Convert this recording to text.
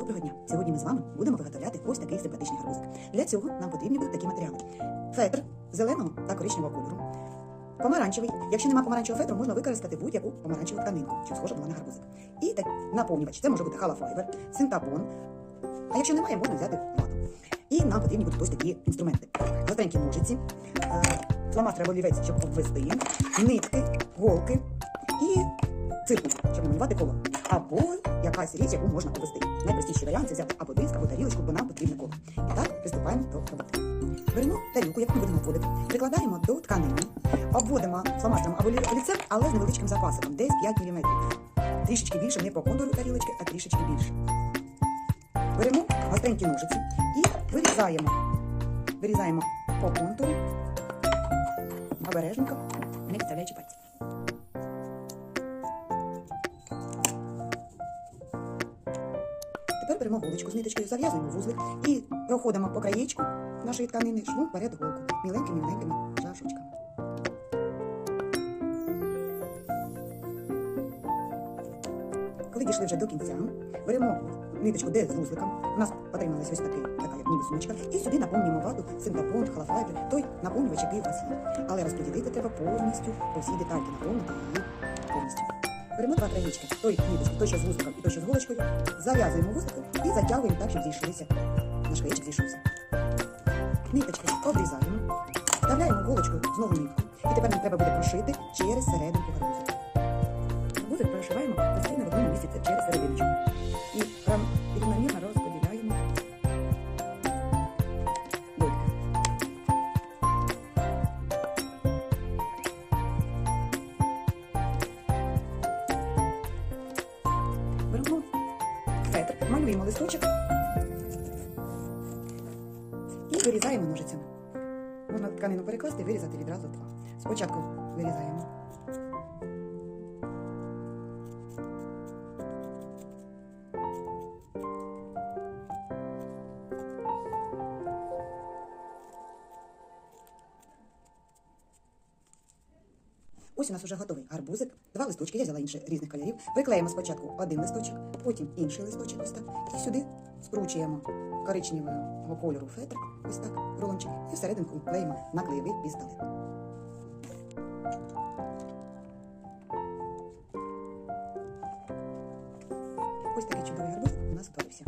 Доброго дня! Сьогодні ми з вами будемо виготовляти ось такий симпатичний гарбузик. Для цього нам потрібні будуть такі матеріали: фетр зеленого та коричневого кольору, помаранчевий. Якщо немає помаранчевого фетру, можна використати будь-яку помаранчеву тканинку, щоб схожа була на гарбузик. І так, наповнювач. Це може бути халафайбер, синтапон. А якщо немає, можна взяти вату. І нам потрібні будуть ось такі інструменти: гостренькі ножиці, фломастер або олівець, щоб обвести, нитки, голки і циркуль, щоб намалювати коло. Або якась річ, яку можна повести. Найпростіший варіант це взяти або диск, або тарілочку, бо нам потрібне коло. І так приступаємо до роботи. Беремо тарілку, яку ми будемо обводити, прикладаємо до тканини, обводимо фломастером або олі- олівцем, але з невеличким запасом, десь 5 мм. Трішечки більше, не по контуру тарілочки, а трішечки більше. Беремо гостренькі ножиці і вирізаємо. Вирізаємо по контуру, обережненько, не підставляючи пальці. Тепер беремо голочку з ниточкою, зав'язуємо вузлик і проходимо по краєчку нашої тканини швом вперед голку міленькими-міленькими шашечками. Коли дійшли вже до кінця, беремо ниточку, де з вузликом. У нас отрималась ось такий, така як ніби сумочка. І сюди наповнюємо вату синтапон, халафайбер, той наповнювач, який у вас є. Але розподілити треба повністю по всій детальки, наповнити її. Беремо два краєчки, той ниточки, той, що з вузликом і той, що з голочкою, зав'язуємо вузликом і затягуємо так, щоб зійшлися. Наш краєчок зійшовся. Ниточки обрізаємо, вставляємо голочкою знову нитку. І тепер нам треба буде прошити через серединку гарбузика. Вузик перешиваємо малюємо листочок і вирізаємо ножицями. Можна тканину перекласти і вирізати відразу два. Спочатку вирізаємо. Ось у нас вже готовий гарбузик, два листочки, я взяла інші різних кольорів. Приклеїмо спочатку один листочок, потім інший листочок, ось так. І сюди скручуємо коричневого кольору фетр, ось так, рулончик, і всерединку клеїмо наклеєвий пістолет. Ось такий чудовий гарбуз у нас утворився.